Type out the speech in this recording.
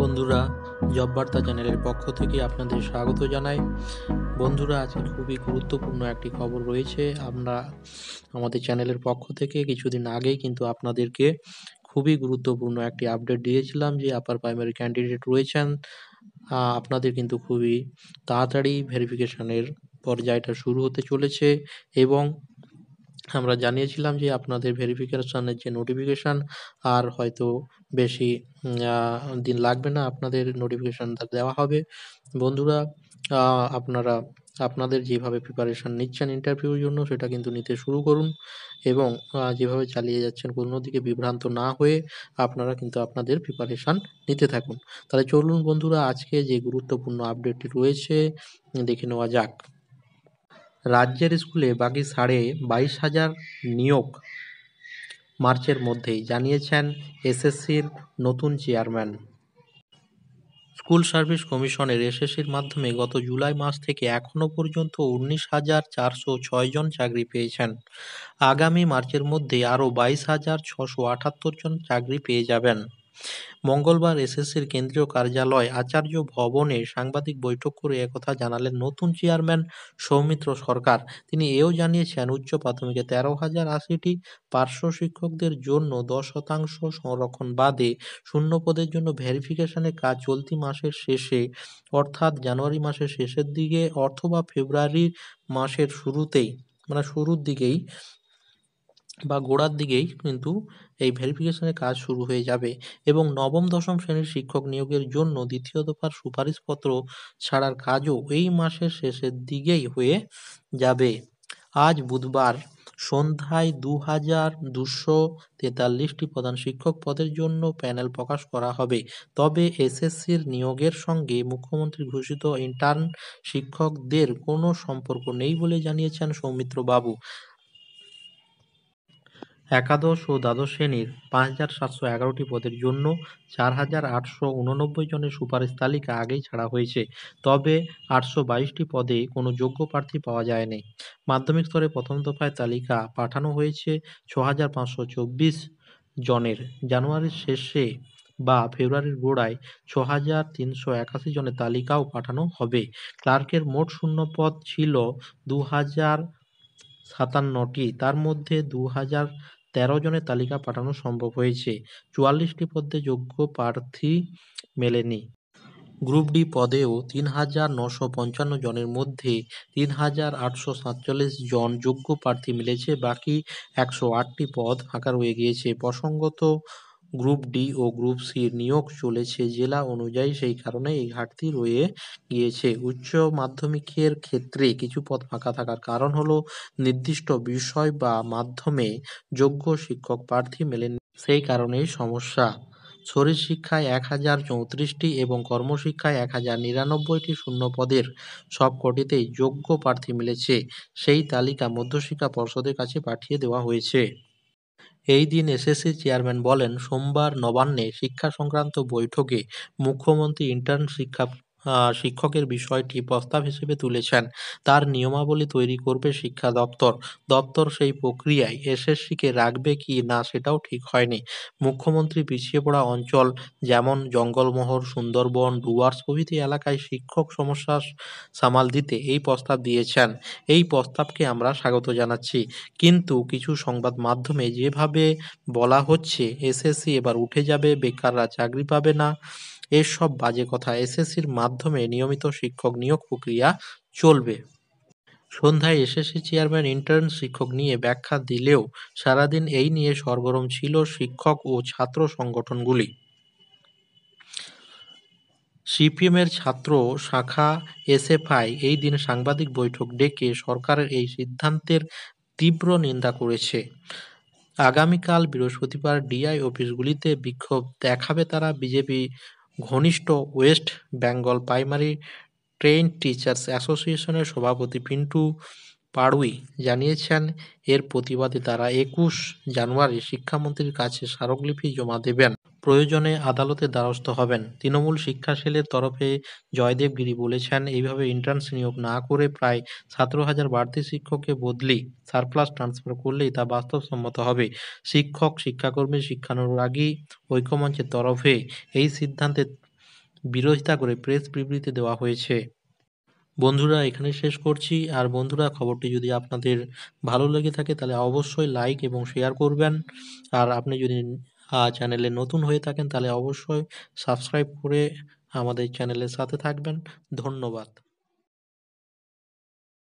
বন্ধুরা জব বার্তা চ্যানেলের পক্ষ থেকে আপনাদের স্বাগত জানাই। বন্ধুরা, আজকে খুবই গুরুত্বপূর্ণ একটি খবর রয়েছে। আমরা আমাদের চ্যানেলের পক্ষ থেকে কিছুদিন আগেই কিন্তু আপনাদেরকে খুবই গুরুত্বপূর্ণ একটি আপডেট দিয়েছিলাম যে আপার প্রাইমারি ক্যান্ডিডেট রয়েছেন। আপনাদের কিন্তু খুবই তাড়াতাড়ি ভেরিফিকেশনের পর্যায়টা শুরু হতে চলেছে এবং আমরা জানিয়েছিলাম যে আপনাদের ভেরিফিকেশনের যে নোটিফিকেশান আর হয়তো বেশি দিন লাগবে না আপনাদের নোটিফিকেশনটা দেওয়া হবে। বন্ধুরা আপনারা, আপনাদের যেভাবে প্রিপারেশান নিচ্ছেন ইন্টারভিউর জন্য, সেটা কিন্তু নিতে শুরু করুন এবং যেভাবে চালিয়ে যাচ্ছেন কোনো দিকে বিভ্রান্ত না হয়ে আপনারা কিন্তু আপনাদের প্রিপারেশান নিতে থাকুন। তাহলে চলুন বন্ধুরা, আজকে যে গুরুত্বপূর্ণ আপডেটটি রয়েছে, দেখে নেওয়া যাক। রাজ্যের স্কুলে বাকি সাড়ে বাইশ হাজার নিয়োগ মার্চের মধ্যেই, জানিয়েছেন এসএসসির নতুন চেয়ারম্যান। স্কুল সার্ভিস কমিশনের এসএসসির মাধ্যমে গত জুলাই মাস থেকে এখনও পর্যন্ত উনিশ হাজার চারশো জন চাকরি পেয়েছেন। আগামী মার্চের মধ্যে আরও বাইশ হাজার ছশো আটাত্তর জন চাকরি পেয়ে যাবেন। মঙ্গলবার এসএসসির কেন্দ্রীয় কার্যালয় আচার্য ভবনে সাংবাদিক বৈঠক করে একথা জানালেন নতুন চেয়ারম্যান সৌমিত্র সরকার। তিনি এও জানিয়েছেন, উচ্চ প্রাথমিকে তেরো হাজার আশিটি পার্শ্ব শিক্ষকদের জন্য দশ শতাংশ সংরক্ষণ বাদে শূন্য পদের জন্য ভেরিফিকেশনের কাজ চলতি মাসের শেষে, অর্থাৎ জানুয়ারি মাসের শেষের দিকে অথবা ফেব্রুয়ারি মাসের শুরুতেই মানে শুরুর দিকেই বা গোড়ার দিকেই কিন্তু এই ভেরিফিকেশনের কাজ শুরু হয়ে যাবে এবং নবম, দশম শ্রেণির শিক্ষক নিয়োগের জন্য দ্বিতীয় দফার সুপারিশপত্র ছাড়ার কাজও এই মাসের শেষের দিকেই হয়ে যাবে। আজ বুধবার সন্ধ্যায় দু হাজার দুশো তেতাল্লিশটি প্রধান শিক্ষক পদের জন্য প্যানেল প্রকাশ করা হবে। তবে এসএসসির নিয়োগের সঙ্গে মুখ্যমন্ত্রী ঘোষিত ইন্টার্ন শিক্ষকদের কোনো সম্পর্ক নেই বলে জানিয়েছেন সৌমিত্র বাবু একাদশ ও দ্বাদশ শ্রেণির পাঁচ হাজার সাতশো এগারোটি পদের জন্য চার হাজার আটশো উননব্বই জনের সুপারিশ তালিকা আগেই ছাড়া হয়েছে। তবে আটশো বাইশটি পদে কোনো যোগ্য প্রার্থী পাওয়া যায়নি। মাধ্যমিক স্তরে প্রথম দফায় তালিকা পাঠানো হয়েছে ছ হাজার পাঁচশো চব্বিশ জনের। জানুয়ারির শেষে বা ফেব্রুয়ারির গোড়ায় ছ হাজার তিনশো একাশি জনের তালিকাও পাঠানো হবে। ক্লার্কের মোট শূন্য পদ ছিল দু হাজার সাতান্নটি। তার মধ্যে দু হাজার তেরো জনের তালিকা পাঠানো সম্ভব হয়েছে। চুয়াল্লিশটি পদে যোগ্য প্রার্থী মেলেনি। গ্রুপ ডি পদেও তিন হাজার নশো পঞ্চান্ন জনের মধ্যে তিন হাজার আটশো সাতচল্লিশ জন যোগ্য প্রার্থী মিলেছে, বাকি একশো আটটি পদ ফাঁকা রয়ে গিয়েছে। প্রসঙ্গত গ্রুপ ডি ও গ্রুপ সি নিয়োগ চলেছে। জেলা অনুযায়ী সেই কারণে এই ঘাটতি রয়ে গিয়েছে। উচ্চ মাধ্যমিকের ক্ষেত্রে কিছু পদ ফাঁকা থাকার কারণ হলো নির্দিষ্ট বিষয় বা মাধ্যমে যোগ্য শিক্ষক প্রার্থী মেলেন। সেই কারণেই সমস্যা। শরীর শিক্ষায় এক হাজার চৌত্রিশটি এবং কর্মশিক্ষায় এক হাজার নিরানব্বইটি শূন্য পদের সবকটিতেই যোগ্য প্রার্থী মিলেছে। সেই তালিকা মধ্যশিক্ষা পর্ষদের কাছে পাঠিয়ে দেওয়া হয়েছে। এই দিন এসএসসি চেয়ারম্যান বলেন সোমবার নবান্নে শিক্ষা সংক্রান্ত বৈঠকে মুখ্যমন্ত্রী ইন্টার্ন শিক্ষা শিক্ষকের বিষয়টি প্রস্তাব হিসেবে তুলেছেন। তার নিয়মাবলী তৈরি করবে শিক্ষা দপ্তর। দপ্তর সেই প্রক্রিয়ায় এসএসসিকে রাখবে কি না সেটাও ঠিক হয়নি। মুখ্যমন্ত্রী পিছিয়ে পড়া অঞ্চল যেমন জঙ্গলমহল, সুন্দরবন, ডুয়ার্স প্রভৃতি এলাকায় শিক্ষক সমস্যা সামাল দিতে এই প্রস্তাব দিয়েছেন। এই প্রস্তাবকে আমরা স্বাগত জানাচ্ছি। কিন্তু কিছু সংবাদ মাধ্যমে যেভাবে বলা হচ্ছে, এসএসসি এবার উঠে যাবে, বেকাররা চাকরি পাবে না। এসব বাজে কথা এসএসসির মাধ্যমে নিয়মিত শিক্ষক নিয়োগ প্রক্রিয়া চলবে। সন্ধ্যায় এসএসসি চেয়ারম্যান ইন্টার্ন শিক্ষক নিয়ে ব্যাখ্যা দিলেও সারাদিন এই নিয়ে সরগরম ছিল শিক্ষক ও ছাত্র সংগঠনগুলি। সিপিএমের ছাত্র শাখা এসএফআই এই দিন সাংবাদিক বৈঠক ডেকে সরকারের এই সিদ্ধান্তের তীব্র নিন্দা করেছে। আগামীকাল বৃহস্পতিবার ডিআই অফিসগুলিতে বিক্ষোভ দেখাবে তারা বিজেপি ঘনিষ্ঠ West Bengal primary train teachers অ্যাসোসিয়েশনের সভাপতি পিন্টু পাড়ুই জানিয়েছেন, এর প্রতিবাদে তারা একুশ জানুয়ারি শিক্ষামন্ত্রীর কাছে স্মারকলিপি জমা দেবেন। প্রয়োজনে আদালতের দ্বারস্থ হবেন। তৃণমূল শিক্ষা সেলের তরফে জয়দেব গিরি বলেছেন, এইভাবে ইন্টার্নস নিয়োগ না করে প্রায় সতেরো হাজার বাড়তি শিক্ষককে বদলি সারপ্লাস ট্রান্সফার করলেই তা বাস্তবসম্মত হবে। শিক্ষক, শিক্ষাকর্মী, শিক্ষানুরাগী ঐক্যমঞ্চের তরফে এই সিদ্ধান্তে বিরোধিতা করে প্রেস বিবৃতি দেওয়া হয়েছে। বন্ধুরা, এখানে শেষ করছি। আর বন্ধুরা, খবরটি যদি আপনাদের ভালো লেগে থাকে, তাহলে অবশ্যই লাইক এবং শেয়ার করবেন। আর আপনি যদি চ্যানেলে নতুন হয়ে থাকেন তাহলে অবশ্যই সাবস্ক্রাইব করে আমাদের চ্যানেলের সাথে থাকবেন। ধন্যবাদ।